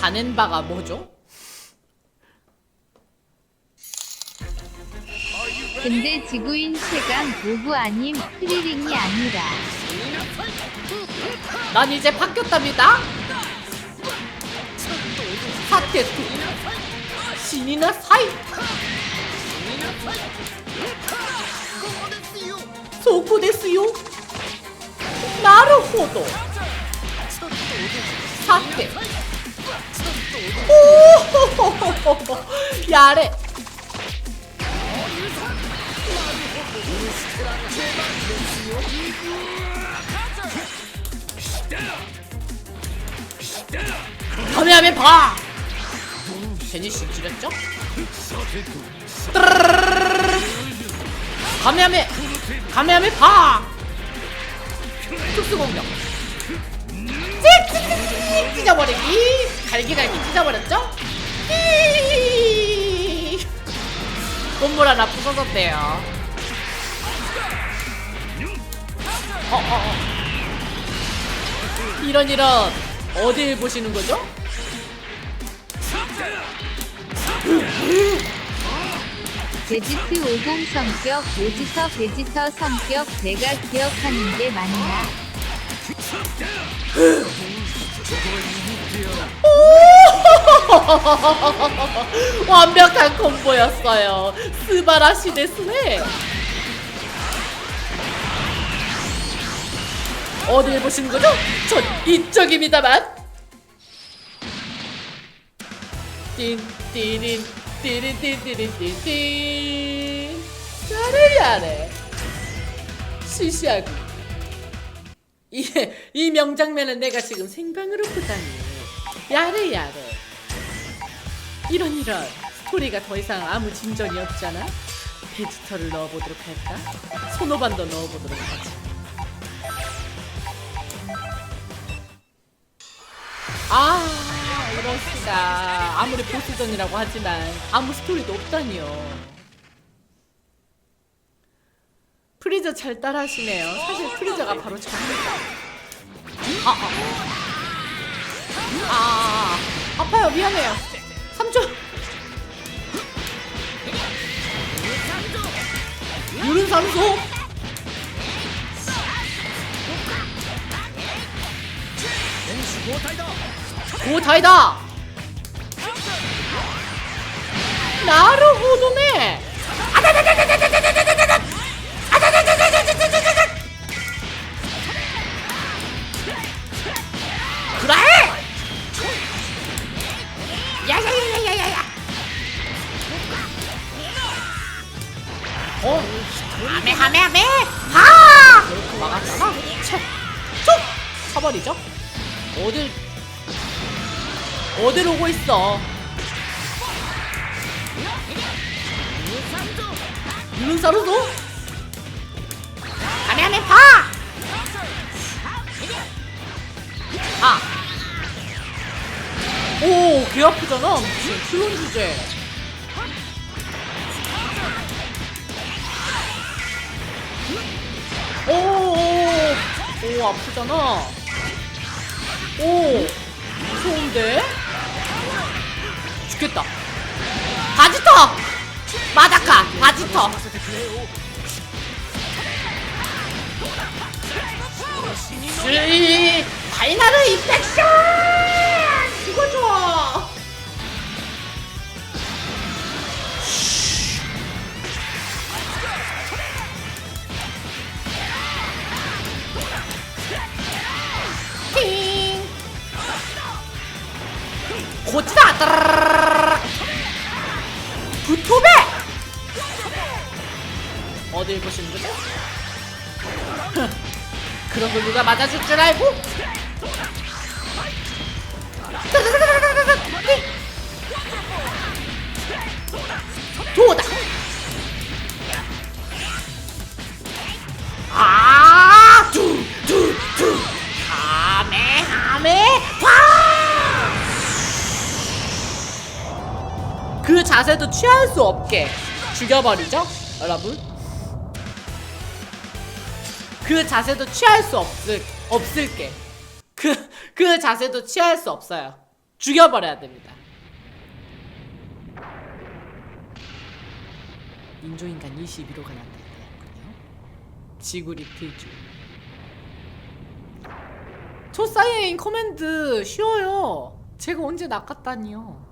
자넨바가 뭐죠? 근데 지구인 최강 모브 아님 프리링이 아니라. 난 이제 바뀌었답니다. 사테토 신이나 사이. 소쿠데스요. 나루호도. 사테 오호호호호 야래. 가메하메 봐. 제니씨 지렸죠? 가메하메 가메하메 봐 특수 공격 찍찍찍찍 찢어버리기 갈기갈기 찢어버렸죠? 삐 꽃물 하나 부서졌대요 어 어 어 이런 이런 어딜 보시는 거죠? 베지트 50 성격 베지터 베지터 성격 내가 기억하는 게 맞나? 완벽한 콤보였어요. 스바라시 데스네. 어딜 보시는 거죠? 전 이쪽입니다만. 띵띠린 띠린 띠리린 띠린 야래 야래 시시하고 이, 이 명장면은 내가 지금 생방으로 보다니 야래 야래. 이런 이런. 스토리가 더 이상 아무 진전이 없잖아. 베지터를 넣어보도록 할까? 손오반도 넣어보도록 하지. 아 이럴수가 아무리 보스전이라고 하지만 아무 스토리도 없다니요. 프리저 잘 따라하시네요. 사실 프리저가 바로 접니다. 아, 아. 아, 아파요. 미안해요. 3초 유른 삼소. 고타이다. 나루호도네. 그래 있어 유능사로도 하메 파 아. 오, 개 아프잖아. 무슨 클론 주제. 오, 오, 오, 아프잖아. 오, 무서운데? 죽겠다. 바지터! 마다카, 바지터. 쓰리, 파이널 인펙션! 죽어줘! 걸 누가 맞아줄 줄 알고? 도다! 아! 두! 두! 두! 하메! 하메! 화! 그 자세도 취할 수 없게 죽여버리죠? 여러분? 그 자세도 취할 수 없을, 없을게. 그, 그 자세도 취할 수 없어요. 죽여버려야 됩니다. 인조인간 21호가 나타났군요. 지구 리필주. 초사이엔 커맨드 쉬워요. 제가 언제 낚았다니요.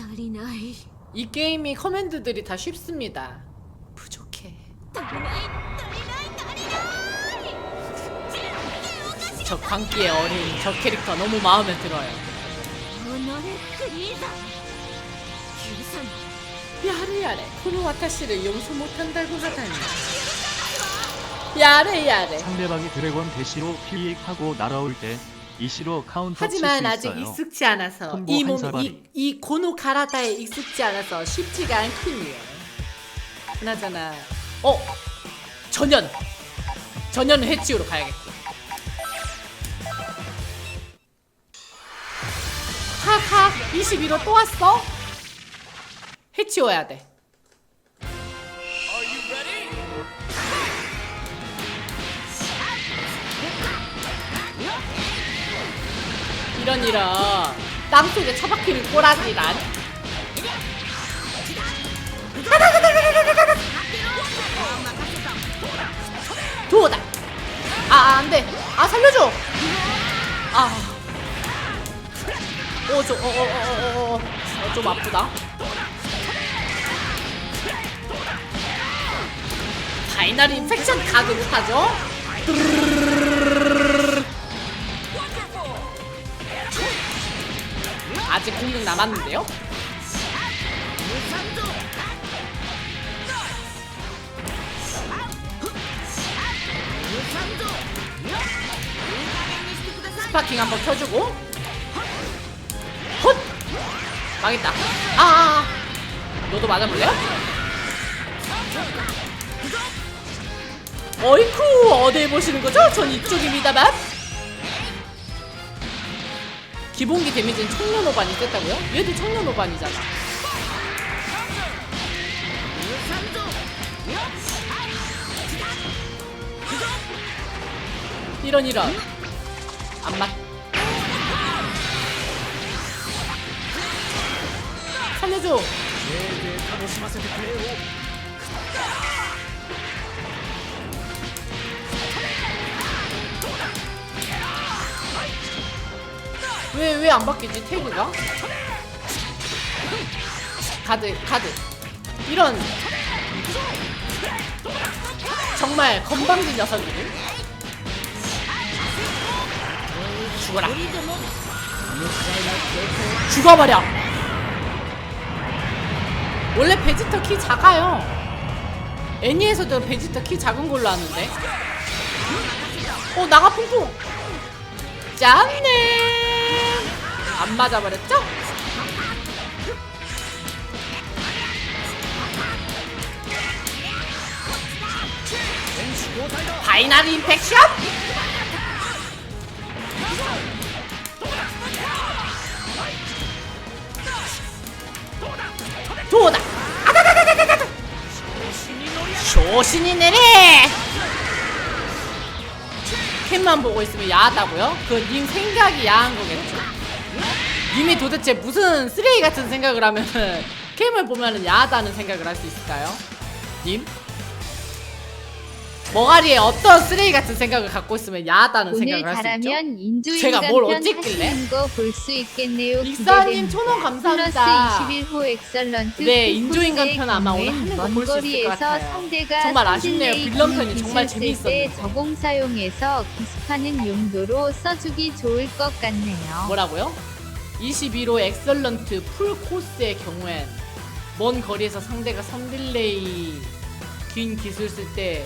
足りない 이 게임이 커맨드들이 다 쉽습니다. 저 광기의 어린 저 캐릭터 너무 마음에 들어요. 야레야레 코노와타시를 용서 못한다고 하다니. 야레야레. 상대방이 드래곤 대시로 피닉하고 날아올 때 이시로 카운터 하지만 아직 익숙지 않아서 이몸이이 고노 가라다에 익숙지 않아서 쉽지가 않군요. 그나저나 어 전연 전연 해치우러 가야겠고. 하하 21호 또 왔어? 해치워야 돼. 이런 이런 땅속에 처박히는 꼬라지란 도다. 아 안돼. 아 살려줘. 아오저어어어어어좀 아프다. 파이널 인펙션 가드 못하죠? 아직 공격 남았는데요? 스파킹 한번 켜주고 헛! 망했다 아, 아, 아 너도 맞아볼래요? 어이쿠 어디 보시는 거죠? 전 이쪽입니다만 기본기 데미지는 청년 오반이 셌다고요? 얘도 청년 오반이잖아. 이런 이런 안 맞. 살려줘. 왜 왜 안 바뀌지 태그가? 가드 가드 이런 정말 건방진 녀석이들 죽어라. 죽어버려. 원래 베지터 키 작아요. 애니에서도 베지터 키 작은 걸로 아는데. 어 나가 퐁퐁. 짠네. 안 맞아버렸죠? 파이널 임팩션? 쇼신이 내래 캠만 보고 있으면 야하다고요? 그 님 생각이 야한 거겠죠. 님이 도대체 무슨 쓰레기 같은 생각을 하면 캠을 보면은 야하다는 생각을 할 수 있을까요? 님? 머가리에 어떤 쓰레기 같은 생각을 갖고 있으면 야하다는 오늘 생각을 할 수 있죠? 잘하면 인조인간 제가 뭘편 어쨌길래? 하시는 거볼 수 있겠네요. 익사님 기대됩니다. 천원 감사합니다. 플러스 21호 엑설런트 네, 그 인조인간 편 아마 오늘 하는 거먼 볼수 있을 것 거리에서 같아요. 상대가 정말 아쉽네요. 빌런 편이 기술 정말 쓸 재미있었는데. 때 저공 사용해서 기습하는 용도로 써주기 좋을 것 같네요. 뭐라고요? 21호 엑설런트 풀 코스의 경우엔 먼 거리에서 상대가 선딜레이 긴 기술 쓸 때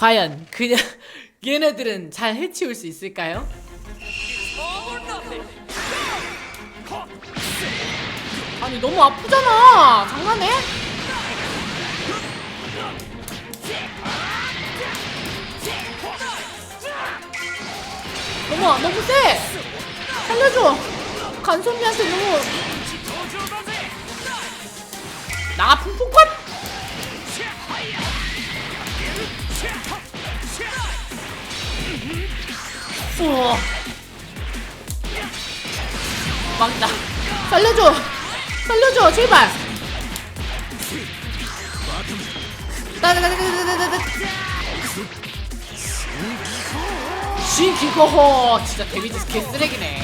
과연 그냥 얘네들은 잘 해치울 수 있을까요? 아니 너무 아프잖아. 장난해? 너무 너무 세. 살려줘. 간소미한테 너무. 나가 풍풍권 우와 막다. 살려줘. 살려줘 제발. 신기호호 진짜 데미지 개 쓰레기네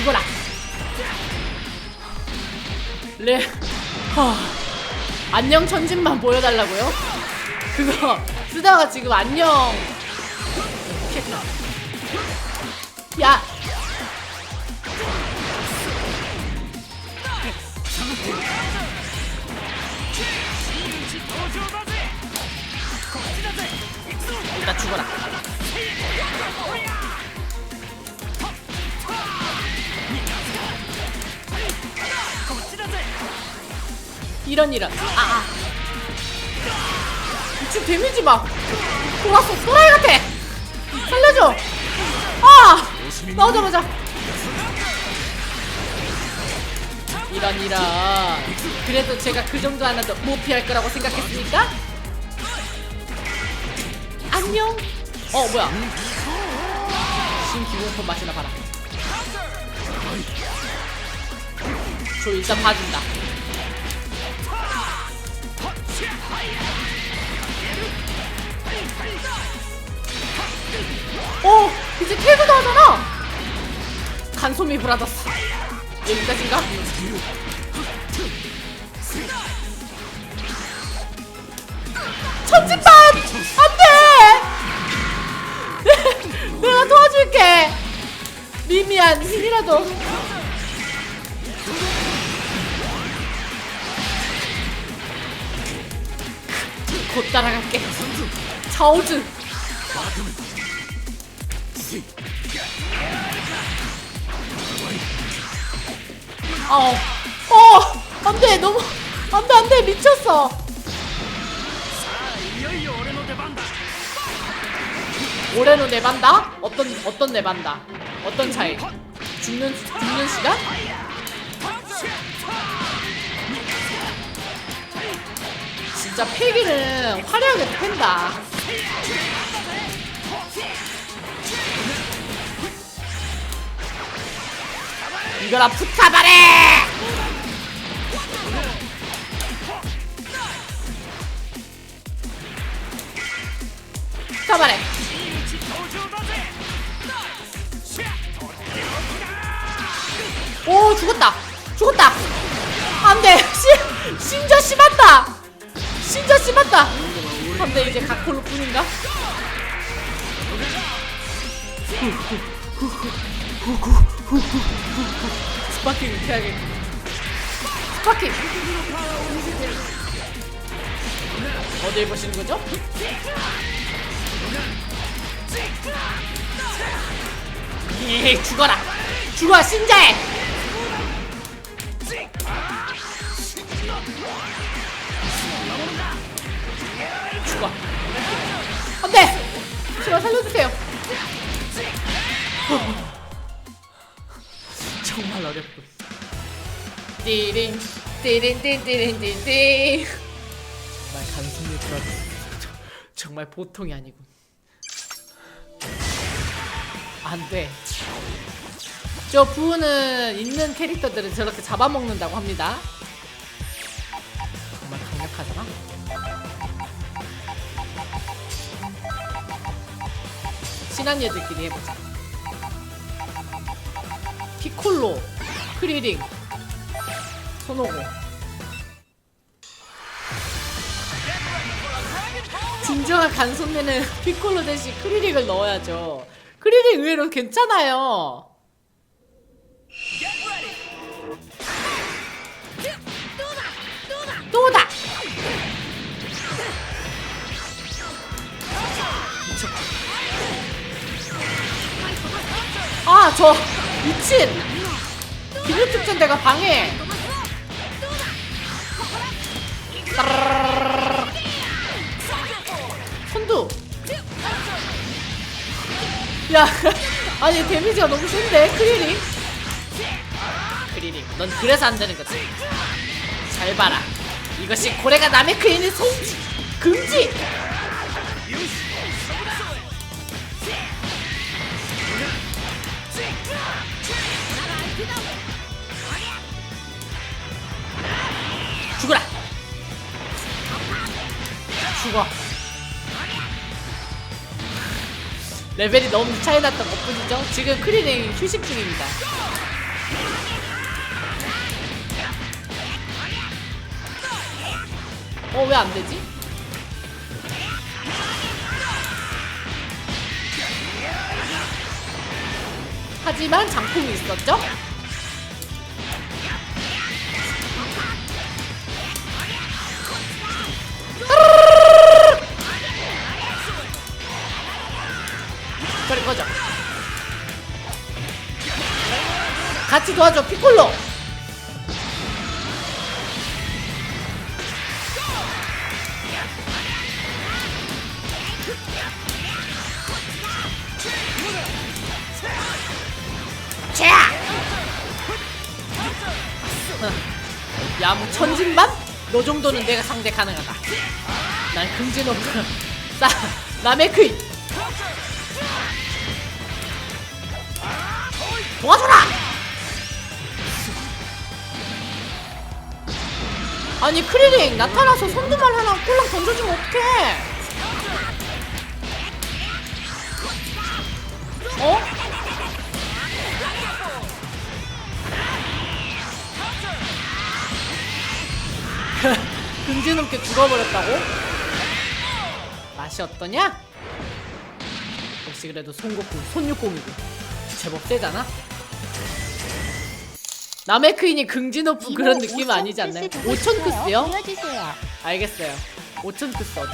죽어라. 레 하, 안녕 천진만 보여달라고요? 그거 쓰다가 지금 안녕. 야. 일단 죽어라 이런 이런. 아, 아. 미친 데미지 막. 돌았어. 또라이 같아. 살려줘. 아! 나오자 마자. 이런 이런. 그래도 제가 그 정도 하나도 못 피할 거라고 생각했으니까. 안녕. 어 뭐야? 신기공품 맛이나 봐라. 저 일단 봐준다 어 이제 태그도 하잖아. 간소미 브라더스. 여기까지인가? 천진반 안돼! 내가 도와줄게. 미미한 힘이라도. 곧 따라갈게. 자오즈 어, 어, 안 돼, 너무, 안 돼, 안 돼, 미쳤어. 올해로 내반다? 어떤, 어떤 내반다? 어떤 차이? 죽는, 죽는 시간? 진짜 패기는 화려하게 팬다. 이거라 푸카바레! 푸카바레! 오 죽었다! 죽었다! 안돼! 신 신저 심한다! 신저 심한다! 안돼 이제 각콜로 뿐인가? 스파킹 이렇게 하게. 스파킹! 어딜 보시는 거죠? 예 죽어라. 죽어 신자해 죽어. 안돼 제발 살려주세요 정말 어렵군 띠링 띠링 띠링 띠링 띠링 정말 간섭이 들어도 정말 보통이 아니군. 안 돼. 저 부는 있는 캐릭터들은 저렇게 잡아먹는다고 합니다. 정말 강력하잖아. 친한 얘들끼리 해보자 피콜로 크리링 손오고 진정한 간손내는 피콜로 대신 크리링을 넣어야죠 크리링 의외로 괜찮아요 또다! 미쳤다. 아, 저 미친! 비밀 특전 대가 방해! 선두! 야, 아니 데미지가 너무 센데 크리링? 크리링, 넌 그래서 안 되는 거지. 잘 봐라. 이것이 고래가 남의 크인의 송지, 금지. 죽어라. 죽어. 레벨이 너무 차이 났던 것 뿐이죠. 지금 크리링 휴식 중입니다. 어, 왜 안 되지? 하지만 장풍이 있었죠? 같이 도와줘, 피콜로! 자! 야, 뭐 천진반? 너 정도는 내가 상대 가능하다. 난. 나, 남의 크인. 도와줘라! 아니 크리링 나타나서 손두말 하나 꼴랑 던져주면 어떡해 어? 금지 넘게 죽어버렸다고? 맛이 어떠냐? 역시 그래도 손고ku 손육공이고 제법 세잖아? 남의 크인이 긍지 높은 그런 느낌 아니지 않나요? 5천 크스요? 보여주세요. 알겠어요. 5천 크스 어디?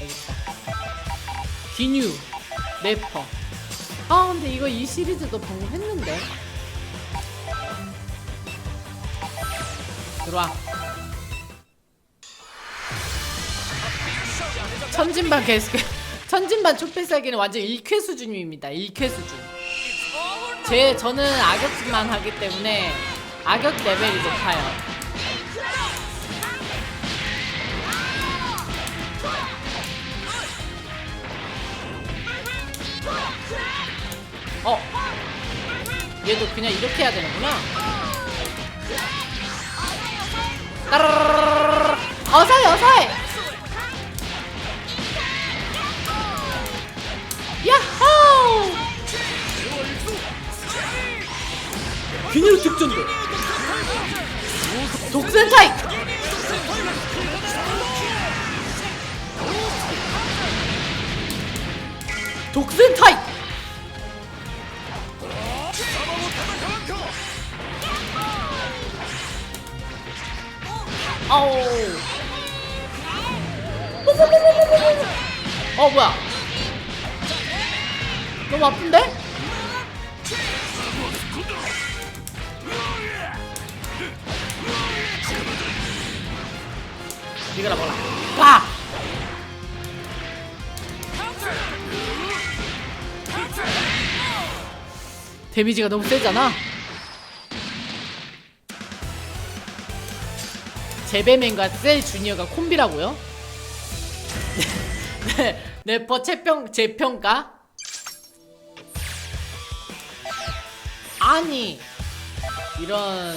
여기 있다. 기뉴, 래퍼. 아 근데 이거 이 시리즈도 방금 했는데. 들어와. 천진반 계속 천진반 촛불살기는 완전 1쾌 수준입니다. 1쾌 수준. 제 저는 악역만 하기 때문에 악역 레벨이 높아요. 어. 얘도 그냥 이렇게 해야 되는구나. 어서해 어서해. 균열 특전도. 독센 타입. 독센 타입. 아우. 어 뭐야? 너무 아픈데? 이거라 먹라. 빠! 데미지가 너무 세잖아. 제베맨과 셀 주니어가 콤비라고요? 네, 래퍼 재평 재평가? 아니 이런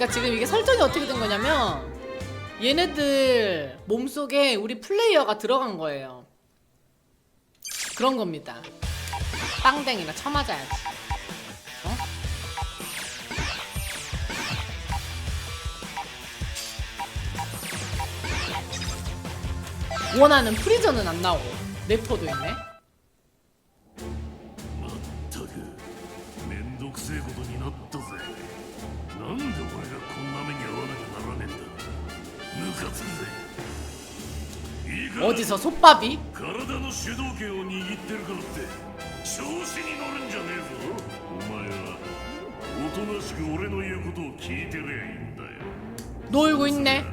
그러니까 지금 이게 설정이 어떻게 된 거냐면 얘네들 몸속에 우리 플레이어가 들어간 거예요. 그런 겁니다. 빵댕이나 쳐맞아야지. 어? 원하는 프리저는 안 나오고 네포도 있네. 어디서 솥밥이? 体の主導権を握ってるからって調子に乗るんじゃねえぞお前はおとなしく俺の言うことを聞いてりゃいいんだよ 놀고 있네.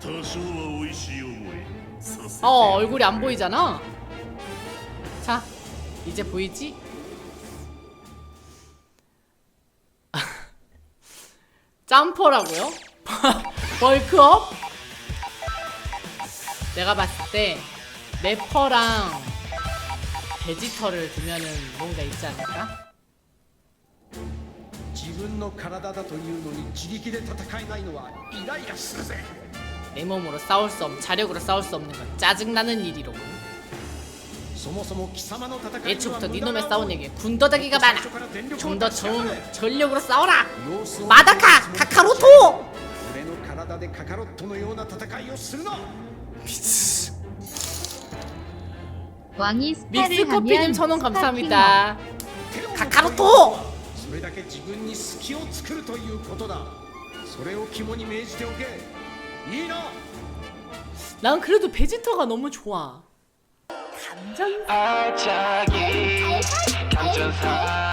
多少は美味しい思いさせて 어 얼굴이 안 보이잖아. 자 이제 보이지? 점퍼라고요? 벌크업? 내가 봤을 때 래퍼랑 베지터를 두면은 뭔가 있지 않을까? 自分の体だというのに自力で戦えないのはイライラするぜ 내 몸으로 싸울 수 없, 자력으로 싸울 수 없는 건 짜증나는 일이로군. そもそも貴様の戦いには 애초부터 無 네 駄な 놈의 思い 싸우는 게 군더더기가 많아. 最初から全力を 좀 더 出し切ら 좋은 せ 전력으로 싸워라. 様子を 마다카 카카로토. 俺の体でカカロットのような戦いをするな 왕이 스타를 믹스커피님 하면 천원 스타킹업. 감사합니다. 手を持つ 카카로토. それだけ自分に隙を作るということだそれを肝に銘じておけいいな 난 그래도 베지터가 너무 좋아. 아차기 감전사